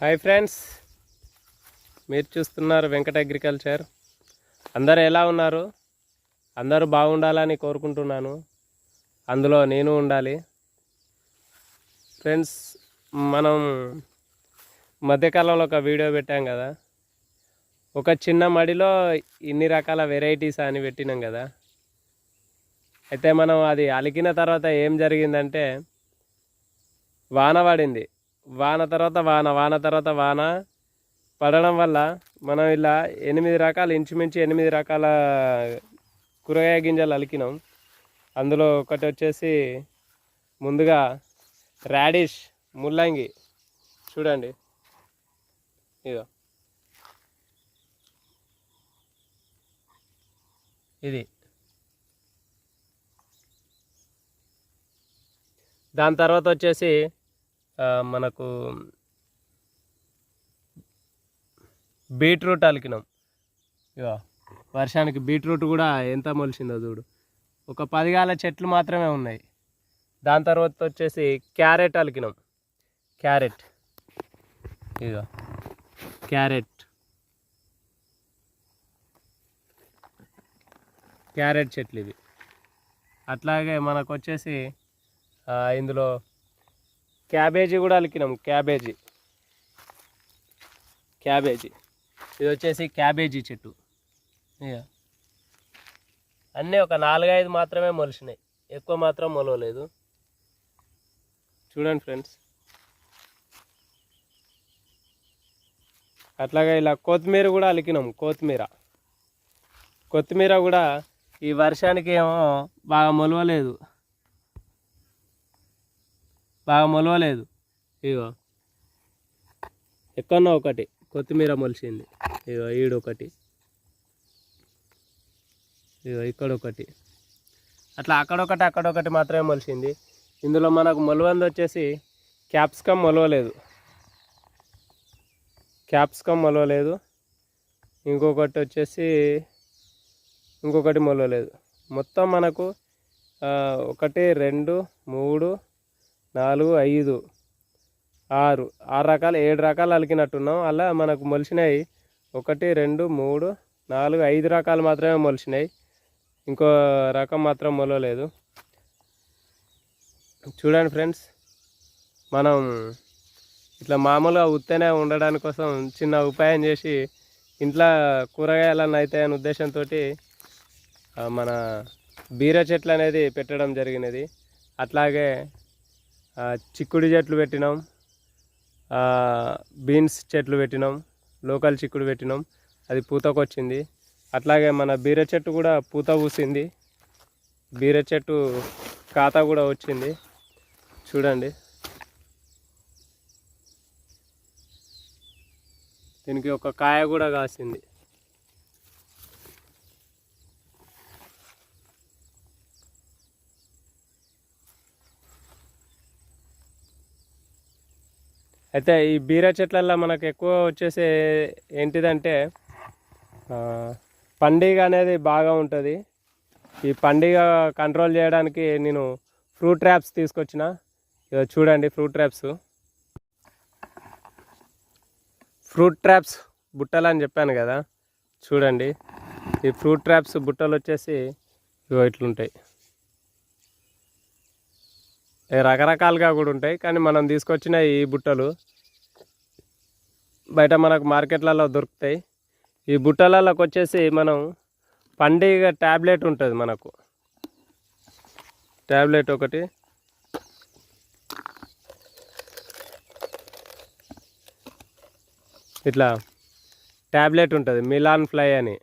Hi friends. మీరు చూస్తున్నారు Venkata agriculture. అందరు ఎలా ఉన్నారు? అందరూ బాగుండాలని కోరుకుంటున్నాను. అందులో నేను ఉండాలి. ఫ్రెండ్స్ మనం మధ్యకాలంలో ఒక వీడియో పెట్టాం కదా. ఒక చిన్న మడిలో ఇన్ని రకాల వెరైటీస్ అని పెట్టినాం కదా. అయితే మనం అది అలికిన తర్వాత ఏం జరిగిందంటే వాన పడింది. వాన తర్వాత వాన వాన తర్వాత వాన పడడం వల్ల మనం ఇలా ఎనిమిది రకాల ఇంచుమించు ఎనిమిది రకాల కూరగాయ గింజలు అలికినాం. అందులో ఒకటి వచ్చేసి ముందుగా రాడిష్ ముల్లంగి. చూడండి. ఇదో. ఇది. దాని తర్వాత వచ్చేసి మనకు బీట్రూట్ అలికినాం. ఇక వర్షానికి బీట్రూట్ కూడా ఎంత మొలిచిందో చూడు. ఒక పదిగాల చెట్లు మాత్రమే ఉన్నాయి. దాని తర్వాత వచ్చేసి క్యారెట్ అలికినాం. క్యారెట్. ఇక క్యారెట్. క్యారెట్ చెట్లు ఇవి. అట్లాగే మనకు వచ్చేసి ఇందులో క్యాబేజీ కూడా అలికినాం క్యాబేజీ. క్యాబేజీ. ఇది వచ్చేసి క్యాబేజీ చెట్టు. అన్నీ ఒక నాలుగైదు మాత్రమే మొలిచినాయి. ఎక్కువ మాత్రం మొలవలేదు. చూడండి ఫ్రెండ్స్. అట్లాగే ఇలా కొత్తిమీర కూడా అలికినాం కొత్తిమీర. కొత్తిమీర కూడా ఈ వర్షానికి ఏమో బాగా మొలవలేదు. బాగా మొలవలేదు. ఇగో. ఎక్కడో ఒకటి. కొత్తిమీర మొలిచింది. ఇగో ఈడొకటి. ఇగో ఇక్కడ ఒకటి అట్లా అక్కడొకటి అక్కడొకటి మాత్రమే మొలిచింది. ఇందులో మనకు మొలవంది వచ్చేసి క్యాప్సికమ్ మొలవలేదు. క్యాప్సికమ్ మొలవలేదు. ఇంకొకటి వచ్చేసి ఇంకొకటి మొలవలేదు. మొత్తం మనకు ఒకటి రెండు మూడు నాలుగు ఐదు ఆరు. ఆరు రకాలు ఏడు రకాలు అలికినట్టున్నాం. అలా మనకు మొలిచినాయి ఒకటి రెండు మూడు నాలుగు ఐదు రకాలు మాత్రమే మొలిచినాయి ఇంకో రకం మాత్రం మొలవలేదు. చూడండి ఫ్రెండ్స్ మనం ఇట్లా మామూలుగా ఉత్తనే ఉండడానికి కోసం చిన్న ఉపాయం చేసి ఇంట్లో కూరగాయలన్నీ అవుతాయనే ఉద్దేశంతో మన బీర చెట్లు అనేది పెట్టడం జరిగినది. అట్లాగే చిక్కుడు చెట్లు పెట్టినాం. బీన్స్ చెట్లు పెట్టినాం. లోకల్ చిక్కుడు పెట్టినాం. అది పూతకొచ్చింది. అట్లాగే మన బీర చెట్టు కూడా పూత పూసింది. బీర చెట్టు ఖాతా కూడా వచ్చింది. చూడండి. దీనికి ఒక కాయ కూడా కాసింది. అయితే ఈ బీరా చెట్లల్లో మనకు ఎక్కువ వచ్చేసే ఏంటిదంటే ఆ, పండుగ అనేది బాగా ఉంటుంది. ఈ పండుగ కంట్రోల్ చేయడానికి నేను ఫ్రూట్ ట్రాప్స్ తీసుకొచ్చిన. ఇదో చూడండి ఫ్రూట్ ట్రాప్స్ ఫ్రూట్ ట్రాప్స్ బుట్టలు అని చెప్పాను కదా చూడండి. ఈ ఫ్రూట్ ట్రాప్స్ బుట్టలు వచ్చేసి ఇగో ఇట్లుంటాయి. రకరకాలుగా కూడా ఉంటాయి. కానీ మనం తీసుకొచ్చిన ఈ బుట్టలు బయట మనకు మార్కెట్లలో దొరుకుతాయి. ఈ బుట్టలలోకి వచ్చేసి మనం పండుగ ట్యాబ్లెట్ ఉంటుంది మనకు. ట్యాబ్లెట్ ఒకటి. ఇట్లా ట్యాబ్లెట్ ఉంటుంది. మిలాన్ ఫ్లై అని.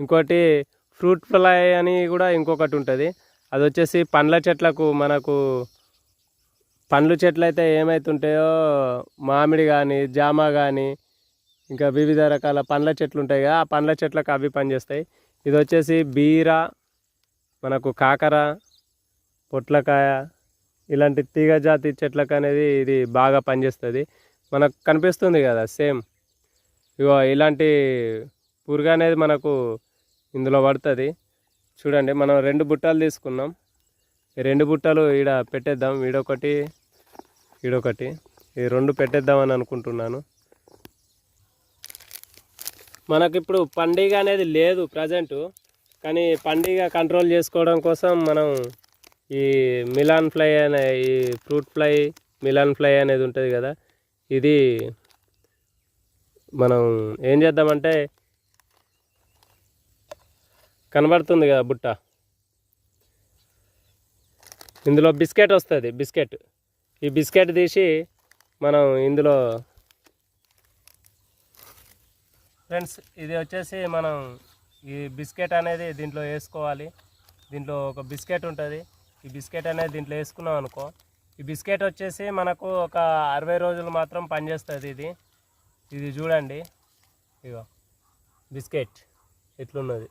ఇంకోటి ఫ్రూట్ ఫ్లై అని కూడా ఇంకొకటి ఉంటుంది. అది వచ్చేసి పండ్ల చెట్లకు మనకు పండ్ల చెట్లు అయితే ఏమవుతుంటాయో మామిడి కానీ జామ కానీ ఇంకా వివిధ రకాల పండ్ల చెట్లు ఉంటాయి కదా ఆ పండ్ల చెట్లకు అవి పనిచేస్తాయి. ఇది వచ్చేసి బీర మనకు కాకర పొట్లకాయ ఇలాంటి తీగ జాతి చెట్లకు అనేది ఇది బాగా పనిచేస్తుంది. మనకు కనిపిస్తుంది కదా సేమ్. ఇగో ఇలాంటి పురుగు అనేది మనకు ఇందులో పడుతుంది. చూడండి మనం రెండు బుట్టలు తీసుకున్నాం. ఈ రెండు బుట్టలు ఈడ పెట్టేద్దాం. ఈడొకటి ఈడొకటి ఈ రెండు పెట్టేద్దామని అనుకుంటున్నాను. మనకిప్పుడు పండుగ అనేది లేదు ప్రజెంట్. కానీ పండుగ కంట్రోల్ చేసుకోవడం కోసం మనం ఈ మిలాన్ ఫ్లై అనే ఈ ఫ్రూట్ ఫ్లై మిలాన్ ఫ్లై అనేది ఉంటుంది కదా. ఇది మనం ఏం చేద్దామంటే కనబడుతుంది కదా బుట్ట. ఇందులో బిస్కెట్ వస్తుంది బిస్కెట్. ఈ బిస్కెట్ తీసి మనం ఇందులో ఫ్రెండ్స్ ఇది వచ్చేసి మనం ఈ బిస్కెట్ అనేది దీంట్లో వేసుకోవాలి. దీంట్లో ఒక బిస్కెట్ ఉంటుంది. ఈ బిస్కెట్ అనేది దీంట్లో వేసుకున్నాం అనుకో ఈ బిస్కెట్ వచ్చేసి మనకు ఒక అరవై రోజులు మాత్రం పనిచేస్తుంది ఇది. ఇది చూడండి. ఇగో బిస్కెట్ ఎట్లున్నది.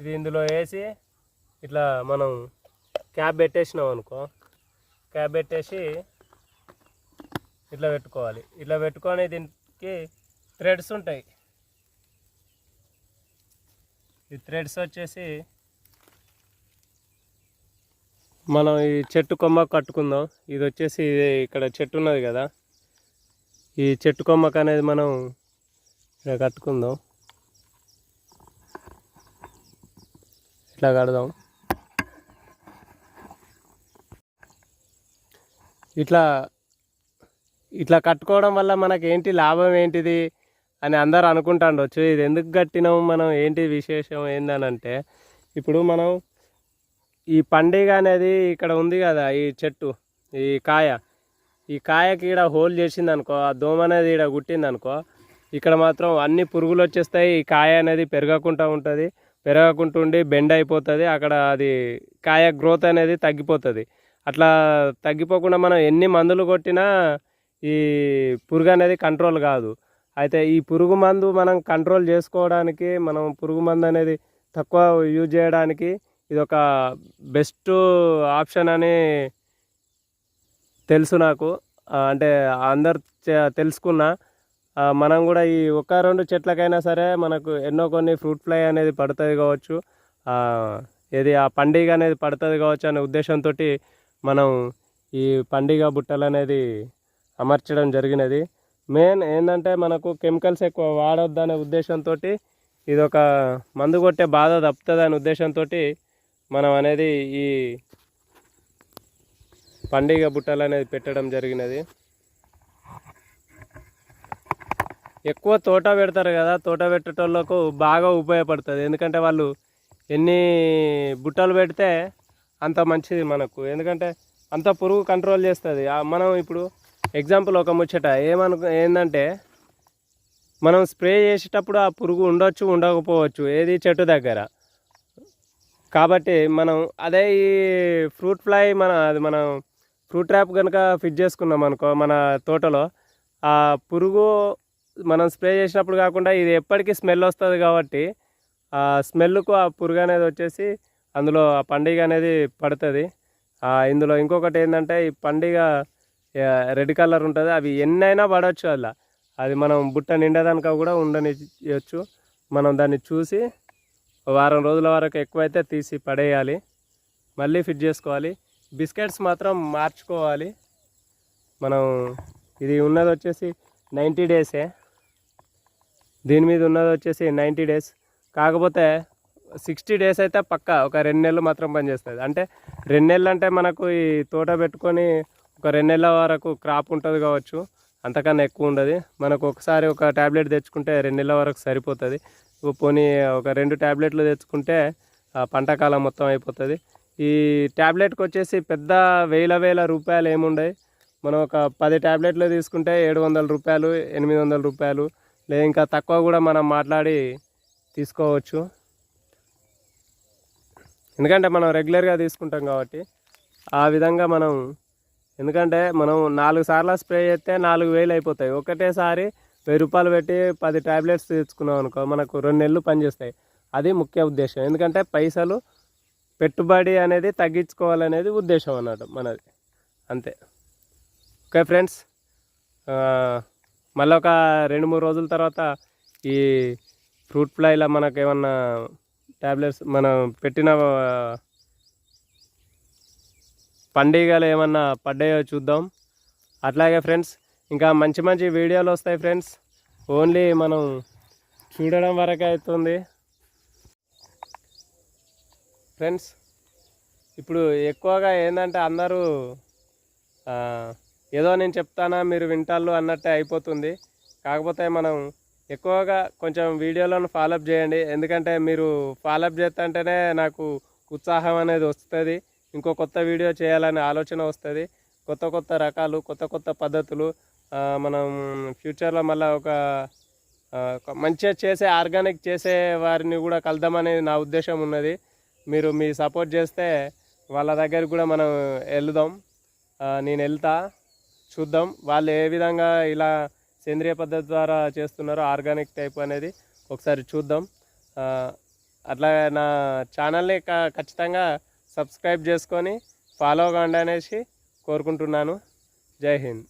ఇది ఇందులో వేసి ఇట్లా మనం క్యాప్ పెట్టేసినాం అనుకో క్యాప్ పెట్టేసి ఇట్లా పెట్టుకోవాలి. ఇట్లా పెట్టుకొని దీనికి థ్రెడ్స్ ఉంటాయి. ఈ థ్రెడ్స్ వచ్చేసి మనం ఈ చెట్టు కొమ్మ కట్టుకుందాం. ఇది వచ్చేసి ఇది ఇక్కడ చెట్టు ఉన్నది కదా. ఈ చెట్టు కొమ్మకు అనేది మనం ఇక్కడ కట్టుకుందాం. ఇట్లా కడదాం. ఇట్లా ఇట్లా కట్టుకోవడం వల్ల మనకి ఏంటి లాభం ఏంటిది అని అందరు అనుకుంటాండొచ్చు. ఇది ఎందుకు కట్టినాము మనం? ఏంటి విశేషం ఏందనంటే ఇప్పుడు మనం ఈ పండుగ అనేది ఇక్కడ ఉంది కదా ఈ చెట్టు ఈ కాయ. ఈ కాయకి ఈడ హోల్ చేసింది అనుకో ఆ దోమ అనేది ఈడ కుట్టింది అనుకో ఇక్కడ మాత్రం అన్ని పురుగులు వచ్చేస్తాయి. ఈ కాయ అనేది పెరగకుండా ఉంటుంది. పెరగకుండా ఉండి బెండ్ అయిపోతుంది. అక్కడ అది కాయ గ్రోత్ అనేది తగ్గిపోతుంది. అట్లా తగ్గిపోకుండా మనం ఎన్ని మందులు కొట్టినా ఈ పురుగు అనేది కంట్రోల్ కాదు. అయితే ఈ పురుగు మందు మనం కంట్రోల్ చేసుకోవడానికి మనం పురుగు మందు అనేది తక్కువ యూజ్ చేయడానికి ఇది ఒక బెస్ట్ ఆప్షన్ అని తెలుసు నాకు. అంటే అందరు చే- తెలుసుకున్నా. మనం కూడా ఈ ఒక రెండు చెట్లకైనా సరే మనకు ఎన్నో కొన్ని ఫ్రూట్ ఫ్లై అనేది పడుతుంది కావచ్చు. ఏది ఆ పండుగ అనేది పడుతుంది కావచ్చు అనే ఉద్దేశంతో మనం ఈ పండుగ బుట్టలు అనేది అమర్చడం జరిగినది. మెయిన్ ఏంటంటే మనకు కెమికల్స్ ఎక్కువ వాడొద్దనే ఉద్దేశంతో ఇది ఒక మందు కొట్టే బాధ తప్పుతుంది అనే ఉద్దేశంతో మనం అనేది ఈ పండుగ బుట్టలు అనేది పెట్టడం జరిగినది. ఎక్కువ తోట పెడతారు కదా తోట పెట్టేటోళ్ళకు బాగా ఉపయోగపడుతుంది. ఎందుకంటే వాళ్ళు ఎన్ని బుట్టలు పెడితే అంత మంచిది మనకు. ఎందుకంటే అంత పురుగు కంట్రోల్ చేస్తుంది. మనం ఇప్పుడు ఎగ్జాంపుల్ ఒక ముచ్చట. ఏమను ఏంటంటే మనం స్ప్రే చేసేటప్పుడు ఆ పురుగు ఉండొచ్చు ఉండకపోవచ్చు ఏది చెట్టు దగ్గర. కాబట్టి మనం అదే ఈ ఫ్రూట్ ఫ్లై మన అది మనం ఫ్రూట్ ట్రాప్ కనుక ఫిట్ చేసుకున్నాం అనుకో మన తోటలో ఆ పురుగు మనం స్ప్రే చేసినప్పుడు కాకుండా ఇది ఎప్పటికీ స్మెల్ వస్తుంది కాబట్టి ఆ స్మెల్కు ఆ పురుగు అనేది వచ్చేసి అందులో ఆ పండుగ అనేది పడుతుంది. ఇందులో ఇంకొకటి ఏంటంటే ఈ పండుగ రెడ్ కలర్ ఉంటుంది. అవి ఎన్నైనా పడవచ్చు అలా. అది మనం బుట్ట నిండేదానిక కూడా ఉండనియచ్చు. మనం దాన్ని చూసి వారం రోజుల వరకు ఎక్కువైతే తీసి పడేయాలి. మళ్ళీ ఫిట్ చేసుకోవాలి. బిస్కెట్స్ మాత్రం మార్చుకోవాలి. మనం ఇది ఉన్నది వచ్చేసి నైంటీ డేసే. దీని మీద ఉన్నది వచ్చేసి నైంటీ డేస్. కాకపోతే సిక్స్టీ డేస్ అయితే పక్కా ఒక రెండు నెలలు మాత్రం పనిచేస్తుంది అంటే రెండు నెలలు అంటే మనకు ఈ తోట పెట్టుకొని ఒక రెండు నెలల వరకు క్రాప్ ఉంటుంది కావచ్చు అంతకన్నా ఎక్కువ ఉండదు. మనకు ఒకసారి ఒక ట్యాబ్లెట్ తెచ్చుకుంటే రెండు నెలల వరకు సరిపోతుంది. పోనీ ఒక రెండు ట్యాబ్లెట్లు తెచ్చుకుంటే పంటకాలం పంట కాలం మొత్తం అయిపోతుంది. ఈ ట్యాబ్లెట్కి వచ్చేసి పెద్ద వేల వేల రూపాయలు ఏముండవు మనం ఒక పది ట్యాబ్లెట్లు తీసుకుంటే ఏడు వందల రూపాయలు ఎనిమిది వందల రూపాయలు లేదా ఇంకా తక్కువ కూడా మనం మాట్లాడి తీసుకోవచ్చు. ఎందుకంటే మనం రెగ్యులర్గా తీసుకుంటాం కాబట్టి ఆ విధంగా మనం ఎందుకంటే మనం నాలుగు సార్లు స్ప్రే చేస్తే నాలుగు వేలు అయిపోతాయి. ఒకటేసారి వెయ్యి రూపాయలు పెట్టి పది ట్యాబ్లెట్స్ తెచ్చుకున్నాం అనుకో మనకు రెండు నెలలు పనిచేస్తాయి అది ముఖ్య ఉద్దేశం. ఎందుకంటే పైసలు పెట్టుబడి అనేది తగ్గించుకోవాలనేది ఉద్దేశం అన్నట్టు మనది. అంతే. Okay friends. మళ్ళీ ఒక రెండు మూడు రోజుల తర్వాత ఈ ఫ్రూట్ ఫ్లైలో మనకు ఏమన్నా ట్యాబ్లెట్స్ మనం పెట్టిన పండుగలు ఏమన్నా పడ్డాయో చూద్దాం. అట్లాగే ఫ్రెండ్స్ ఇంకా మంచి మంచి వీడియోలు వస్తాయి ఫ్రెండ్స్. ఓన్లీ మనం చూడడం వరకే అవుతుంది. ఫ్రెండ్స్ ఇప్పుడు ఎక్కువగా ఏంటంటే అందరూ ఏదో నేను చెప్తానా మీరు వింటాళ్ళు అన్నట్టే అయిపోతుంది. కాకపోతే మనం ఎక్కువగా కొంచెం వీడియోలను ఫాలోఅప్ చేయండి. ఎందుకంటే మీరు ఫాలోఅప్ చేస్తుంటేనే నాకు ఉత్సాహం అనేది వస్తుంది. ఇంకో కొత్త వీడియో చేయాలనే ఆలోచన వస్తుంది. కొత్త కొత్త రకాలు కొత్త కొత్త పద్ధతులు మనం ఫ్యూచర్లో మళ్ళీ ఒక మంచిగా చేసే ఆర్గానిక్ చేసే వారిని కూడా కలుద్దామని నా ఉద్దేశం ఉన్నది. మీరు మీ సపోర్ట్ చేస్తే వాళ్ళ దగ్గరికి కూడా మనం వెళ్దాం నేను వెళ్తా చూద్దాం. వాళ్ళు ఏ విధంగా ఇలా సేంద్రియ పద్ధతి ద్వారా చేస్తున్నారో ఆర్గానిక్ టైప్ అనేది ఒకసారి చూద్దాం. అట్లా నా ఛానల్ని క- ఖచ్చితంగా సబ్స్క్రైబ్ చేసుకొని ఫాలో కాండి అనేసి కోరుకుంటున్నాను. జై హింద్.